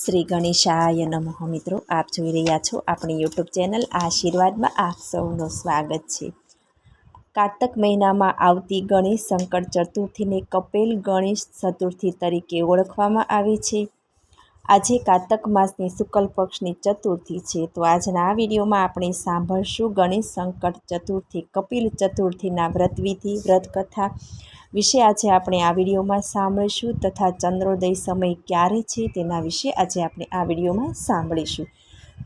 શ્રી ગણેશાય નમઃ મિત્રો, આપ જોઈ રહ્યા છો આપણી યુટ્યુબ ચેનલ આશીર્વાદમાં આપ સૌનું સ્વાગત છે. કારતક મહિનામાં આવતી ગણેશ સંકટ ચતુર્થીને કપેલ ગણેશ ચતુર્થી તરીકે ઓળખવામાં આવે છે. આજે કાતક માસની શુક્લ પક્ષની ચતુર્થી છે. તો આજના આ વિડીયોમાં આપણે સાંભળશું ગણેશ સંકટ ચતુર્થી, કપિલ ચતુર્થીના વ્રતવિધિ, વ્રતકથા વિશે આજે આપણે આ વિડીયોમાં સાંભળીશું તથા ચંદ્રોદય સમય ક્યારે છે તેના વિશે આજે આપણે આ વિડીયોમાં સાંભળીશું.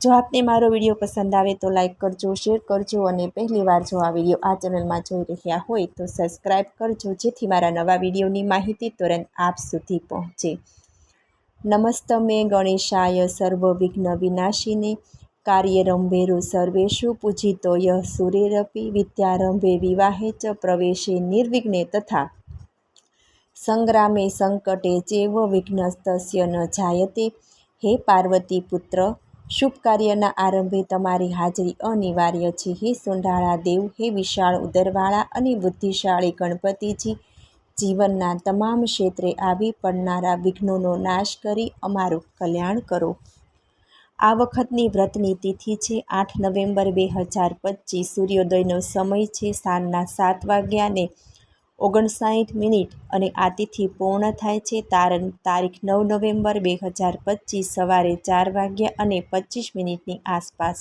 જો આપને મારો વીડિયો પસંદ આવે તો લાઇક કરજો, શેર કરજો અને પહેલીવાર જો આ વીડિયો આ ચેનલમાં જોઈ રહ્યા હોય તો સબસ્ક્રાઈબ કરજો જેથી મારા નવા વિડીયોની માહિતી તુરંત આપ સુધી પહોંચે. નમસ્તમે ગણેશાય સર્વ વિઘ્ન વિનાશીને કાર્યરંભેરુ સર્વેશુ પૂજિતો ય સુરેરપી વિદ્યારંભે વિવાહે ચ પ્રવેશે નિર્વિઘ્ને તથા સંગ્રામે સંકટે ચેવ વિઘ્નસ્તસ્ય ન જાયતે. હે પાર્વતી પુત્ર શુભ કાર્યના આરંભે તમારી હાજરી અનિવાર્ય છે. હે સુંઢાળા દેવ, હે વિશાળ ઉદરવાળા અને બુદ્ધિશાળી ગણપતિજી જીવનના તમામ ક્ષેત્રે આવી પડનારા વિઘ્નોનો નાશ કરી અમારું કલ્યાણ કરો. આ વખતની વ્રતની તિથિ છે આઠ નવેમ્બર બે હજાર પચીસ. સૂર્યોદયનો સમય છે સાંજના સાત વાગ્યાને ઓગણસાઠ મિનિટ અને આ તિથિ પૂર્ણ થાય છે તારણ તારીખ નવ નવેમ્બર બે હજાર પચીસ સવારે ચાર વાગ્યા અને પચીસ મિનિટની આસપાસ.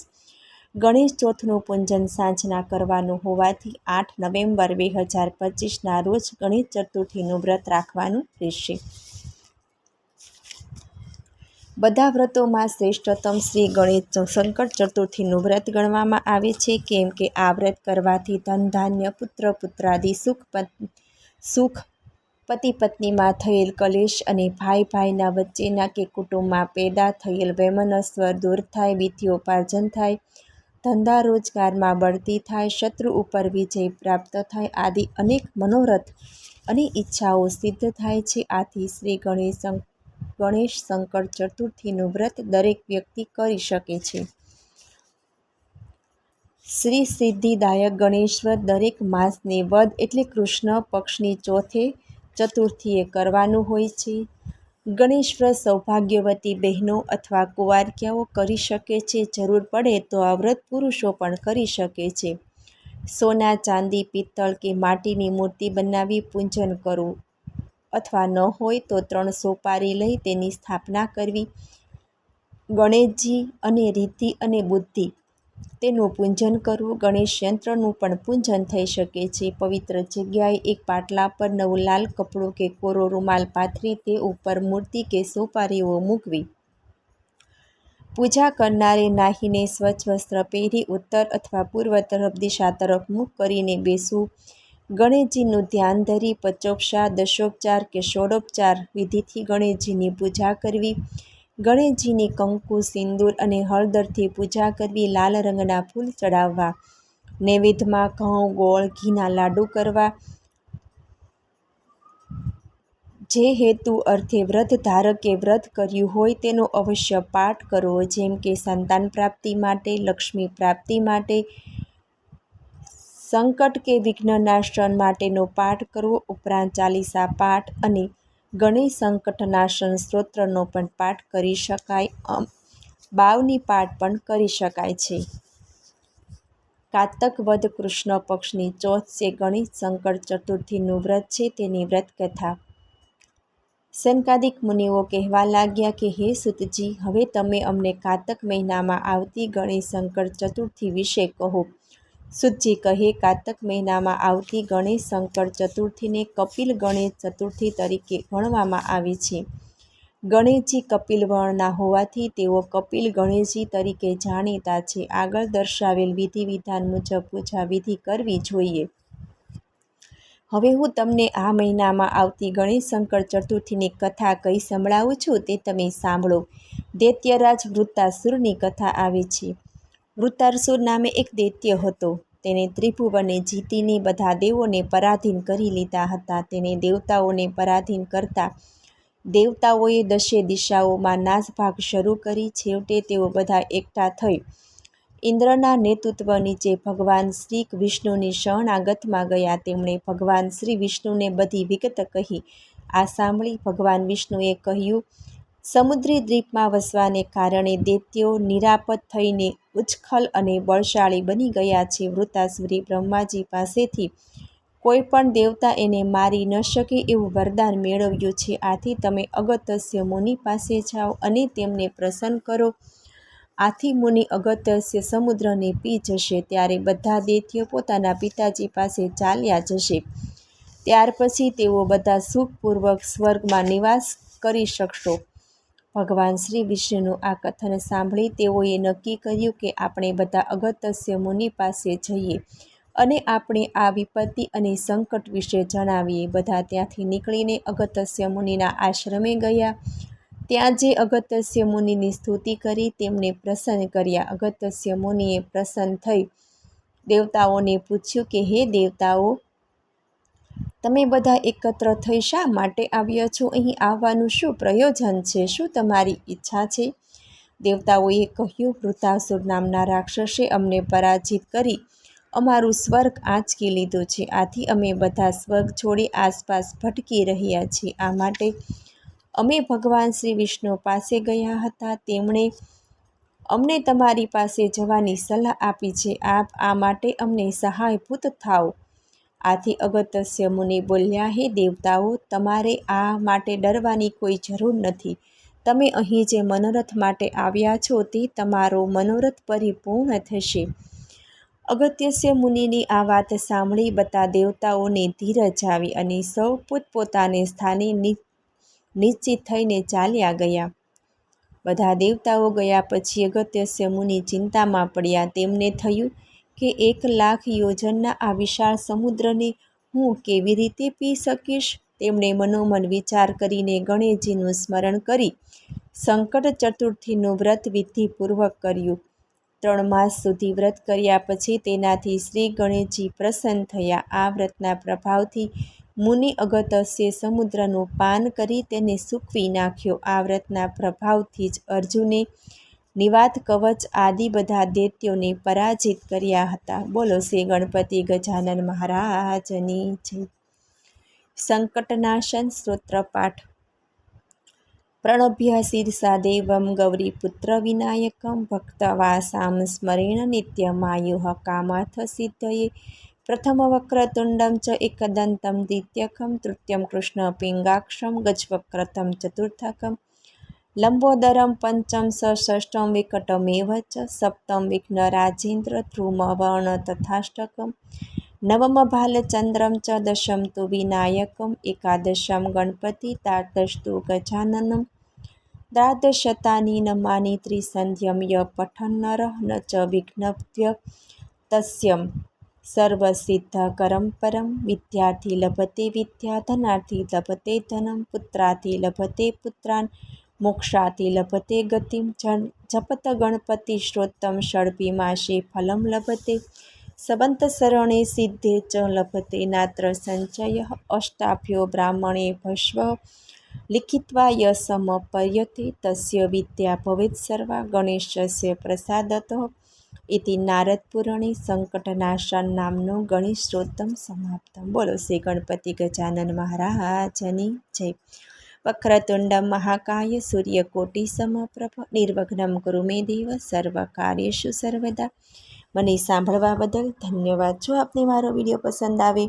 ગણેશ ચોથનું પૂજન સાંજના કરવાનું હોવાથી આઠ નવેમ્બર બે હજાર પચીસના રોજ ગણેશ ચતુર્થીનું વ્રત રાખવાનું રહેશે. બધા વ્રતોમાં શ્રેષ્ઠતમ શ્રી ગણેશ સંકટ ચતુર્થીનું વ્રત ગણવામાં આવે છે. કેમ કે આ વ્રત કરવાથી ધન ધાન્ય, પુત્ર પુત્રાદિ, સુખ સુખ પતિ પત્નીમાં થયેલ કલેશ અને ભાઈ ભાઈના વચ્ચેના કે કુટુંબમાં પેદા થયેલ વૈમનસ્વર દૂર થાય, વિધિ ઉપાર્જન થાય ધંધા રોજગારમાં બઢતી થાય, શત્રુ ઉપર વિજય પ્રાપ્ત થાય આદિ અનેક મનોરથ અને ઈચ્છાઓ સિદ્ધ થાય છે. આથી શ્રી ગણેશ ગણેશ શંકર ચતુર્થીનું વ્રત દરેક વ્યક્તિ કરી શકે છે. શ્રી સિદ્ધિદાયક ગણેશ વ્રત દરેક માસની વદ એટલે કૃષ્ણ પક્ષની ચોથે ચતુર્થીએ કરવાનું હોય છે. ગણેશ વ્રત સૌભાગ્યવતી બહેનો અથવા કુંવારકિયાઓ કરી શકે છે, જરૂર પડે તો આ વ્રત પુરુષો પણ કરી શકે છે. સોના, ચાંદી, પિત્તળ કે માટીની મૂર્તિ બનાવી પૂજન કરવું અથવા ન હોય તો ત્રણ સોપારી લઈ તેની સ્થાપના કરવી. ગણેશજી અને રીતિ અને બુદ્ધિ તેનું પૂજન કરવું ગણેશ યંત્રનું પણ પૂજન થઈ શકે છે. પવિત્ર જગ્યાએ એક પાટલા પર નવું લાલ કપડું કે કોરો રૂમાલ પાથરી તે ઉપર મૂર્તિ કે સોપારીઓ મૂકવી. પૂજા કરનારે નાહીને સ્વચ્છ વસ્ત્ર પહેરી ઉત્તર અથવા પૂર્વ તરફ, દિશા તરફ મુખ કરીને બેસવું. ગણેશજીનું ધ્યાન ધરી પચોપચાર, દશોપચાર કે ષોડોપચાર વિધિથી ગણેશજીની પૂજા કરવી. ગણેશજીની કંકુ, સિંદૂર અને હળદરથી પૂજા કરવી, લાલ રંગના ફૂલ ચડાવવા, નૈવેદ્યમાં ઘઉં, ગોળ, ઘીના લાડુ કરવા. જે હેતુ અર્થે વ્રત ધારકે વ્રત કર્યું હોય તેનો અવશ્ય પાઠ કરવો, જેમ કે સંતાન પ્રાપ્તિ માટે, લક્ષ્મી પ્રાપ્તિ માટે, સંકટ કે વિઘ્નનાશન માટેનો પાઠ કરવો, ઉપરાંત ચાલીસા પાઠ અને ગણેશ સંકટનાશન સ્ત્રોત્રનો પણ પાઠ કરી શકાય બાવની પાઠ પણ કરી શકાય છે. કાતક વધ કૃષ્ણ પક્ષની ચોથ છે ગણેશ સંકટ ચતુર્થીનું વ્રત છે તેની વ્રત કથા સનકાદિક મુનિઓ કહેવા લાગ્યા કે, હે સુતજી, હવે તમે અમને કાતક મહિનામાં આવતી ગણેશ સંકટ ચતુર્થી વિશે કહો. સુતજી કહે, કાતક મહિનામાં આવતી ગણેશ શંકર ચતુર્થીને કપિલ ગણેશ ચતુર્થી તરીકે ગણવામાં આવી છે. ગણેશજી કપિલ વર્ણના હોવાથી તેઓ કપિલ ગણેશજી તરીકે જાણીતા છે. આગળ દર્શાવેલ વિધિ વિધાન મુજબ પૂજા વિધિ કરવી જોઈએ. હવે હું તમને આ મહિનામાં આવતી ગણેશ શંકર ચતુર્થીની કથા કઈ સંભળાવું છું તે તમે સાંભળો. દૈત્યરાજ વૃત્તાસુરની કથા આવે છે. વૃત્તાસુર નામે એક દૈત્ય હતો. તેને ત્રિભુવને જીતીને બધા દેવોને પરાધીન કરી લીધા હતા. તેને દેવતાઓને પરાધીન કરતા દેવતાઓએ દશે દિશાઓમાં નાસભાગ શરૂ કરી. છેવટે તેઓ બધા એકઠા થઈ ઇન્દ્રના નેતૃત્વ નીચે ભગવાન શ્રી વિષ્ણુની શરણાગતમાં ગયા. તેમણે ભગવાન શ્રી વિષ્ણુને બધી વિગત કહી. આ સાંભળી ભગવાન વિષ્ણુએ કહ્યું સમુદ્રી દ્વીપમાં વસવાને કારણે દૈત્યો નિરાપદ થઈને ઉચ્છખલ અને બળશાળી બની ગયા છે. વૃતાસુરી બ્રહ્માજી પાસેથી કોઈ પણ દેવતા એને મારી ન શકે એવું વરદાન મેળવ્યું છે. આથી તમે અગત્યસ્ય મુનિ પાસે જાઓ અને તેમને પ્રસન્ન કરો. આથી મુનિ અગત્યસ્ય સમુદ્રને પી જશે. ત્યારે બધા દૈત્યો પોતાના પિતાજી પાસે ચાલ્યા જશે. ત્યાર પછી તેઓ બધા સુખપૂર્વક સ્વર્ગમાં નિવાસ કરી શકશો. ભગવાન શ્રી વિષ્ણુનું આ કથન સાંભળી તેઓએ નક્કી કર્યું કે આપણે બધા અગત્યસ્ય મુનિ પાસે જઈએ અને આપણે આ વિપત્તિ અને સંકટ વિશે જણાવીએ. બધા ત્યાંથી નીકળીને અગત્યસ્ય મુનિના આશ્રમે ગયા. ત્યાં જે અગત્યસ્ય મુનિની સ્તુતિ કરી તેમને પ્રસન્ન કર્યા. અગત્યસ્ય મુનિએ પ્રસન્ન થઈ દેવતાઓને પૂછ્યું કે, હે દેવતાઓ તમે બધા એકત્ર થઈ શા માટે આવ્યા છો? અહીં આવવાનું શું પ્રયોજન છે? શું તમારી ઈચ્છા છે? દેવતાઓએ કહ્યું વૃતાસુર નામના રાક્ષસે અમને પરાજિત કરી અમારું સ્વર્ગ આંચકી લીધું છે. આથી અમે બધા સ્વર્ગ છોડી આસપાસ ભટકી રહ્યા છીએ. આ માટે અમે ભગવાન શ્રી વિષ્ણુ પાસે ગયા હતા. તેમણે અમને તમારી પાસે જવાની સલાહ આપી છે. આપ આ માટે અમને સહાયભૂત થાઓ. આથી અગત્યસ્ય મુનિ બોલ્યા, હે દેવતાઓ, તમારે આ માટે ડરવાની કોઈ જરૂર નથી. તમે અહીં જે મનોરથ માટે આવ્યા છો તે તમારો મનોરથ પરિપૂર્ણ થશે. અગત્યસ્ય મુનિની આ વાત સાંભળી બધા દેવતાઓને ધીરજ આવી અને સૌ પોતપોતાને સ્થાને નિશ્ચિત થઈને ચાલ્યા ગયા. બધા દેવતાઓ ગયા પછી અગત્યસ્ય મુનિ ચિંતામાં પડ્યા. તેમને થયું કે એક લાખ યોજનના આ વિશાળ સમુદ્રને હું કેવી રીતે પી શકીશ? તેમણે મનોમન વિચાર કરીને ગણેશજીનું સ્મરણ કરી સંકટ ચતુર્થીનું વ્રત વિધિપૂર્વક કર્યું. ત્રણ માસ સુધી વ્રત કર્યા પછી તેનાથી શ્રી ગણેશજી પ્રસન્ન થયા. આ વ્રતના પ્રભાવથી મુનિ અગત્યસ્ય સમુદ્રનું પાન કરી તેને સૂકવી નાખ્યો. આ વ્રતના પ્રભાવથી જ અર્જુને નિવાત, કવચ આદિ બધા દૈત્યોને પરાજિત કર્યા હતા. બોલો, શ્રી ગણપતિ ગજાનન મહારાજની જય. સંકટનાશન સ્તોત્ર પાઠ. પ્રણભ્ય શીર્ષા દેવમ ગૌરીપુત્ર વિનાયકમ ભક્તવાસામ સ્મરેણ નિત્યમાયુ કામાર્થ સિદ્ધયે. પ્રથમ વક્રતુંડમ ચ એકદંતમ, દ્વિતીયકમ, તૃતીયમ કૃષ્ણ પિંગાક્ષમ, ગજવક્રતમ, ચતુર્થકમ લંબોદરમ પંચમ ષષ્ઠમ વિકટમેવ ચ સપ્તમ વિઘ્નરાજેન્દ્ર ધ્રુમવર્ણ તથાષ્ટકમ, નવમ ભાલચંદ્રમ ચ દશમ તુ વિનાયકમ, એકાદશમ ગણપતિ દ્વાદશતુ ગજાનનમ દ્વાદશતાની નમાની ત્રિસંધ્યમ ય પઠન્નર નરઃ ન ચ વિઘ્નભ્ય તસ્યમ સર્વસિદ્ધકરમ પરમ વિદ્યાર્થી લભતે વિદ્યા, ધનાર્થી લભતે ધનમ પુત્રાથી લભતે પુત્રાન મોક્ષાથી લભતે ગતિમ જપત ગણપતિ શ્રોતમ ષડપી માસે ફલમ લભતે સવંતસરણે સિદ્ધે ચ લભતે નાત્ર સંચય અષ્ટાભ્યો બ્રાહ્મણે ભસ્વ લિખિત્વા યસમપર્યતે તસ્ય વિદ્યા ભવેત સર્વા ગણેશસ્ય પ્રસાદત, ઇતિ નારદપુરણે સંકટનાશન નામનો ગણેશ સમાપ્તમ. બોલો શ્રી ગણપતિ ગજાનન મહારાજની જય. વક્રતુંડ મહાકાય સૂર્યકોટિ સમપ્રભ નિર્વઘ્નમ કુરુ મે દેવ સર્વકાર્યેષુ સર્વદા મને સાંભળવા બદલ ધન્યવાદ. જો આપને મારો વીડિયો પસંદ આવે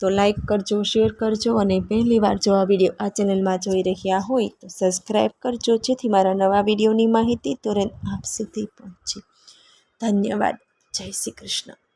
તો લાઈક કરજો, શેર કરજો અને પહેલી વાર જો આ વીડિયો આ ચેનલમાં જોઈ રહ્યા હોય તો સબસ્ક્રાઈબ કરજો, જેથી મારા નવા વિડીયોની માહિતી તુરંત આપ સુધી પહોંચે. ધન્યવાદ. જય શ્રી કૃષ્ણ.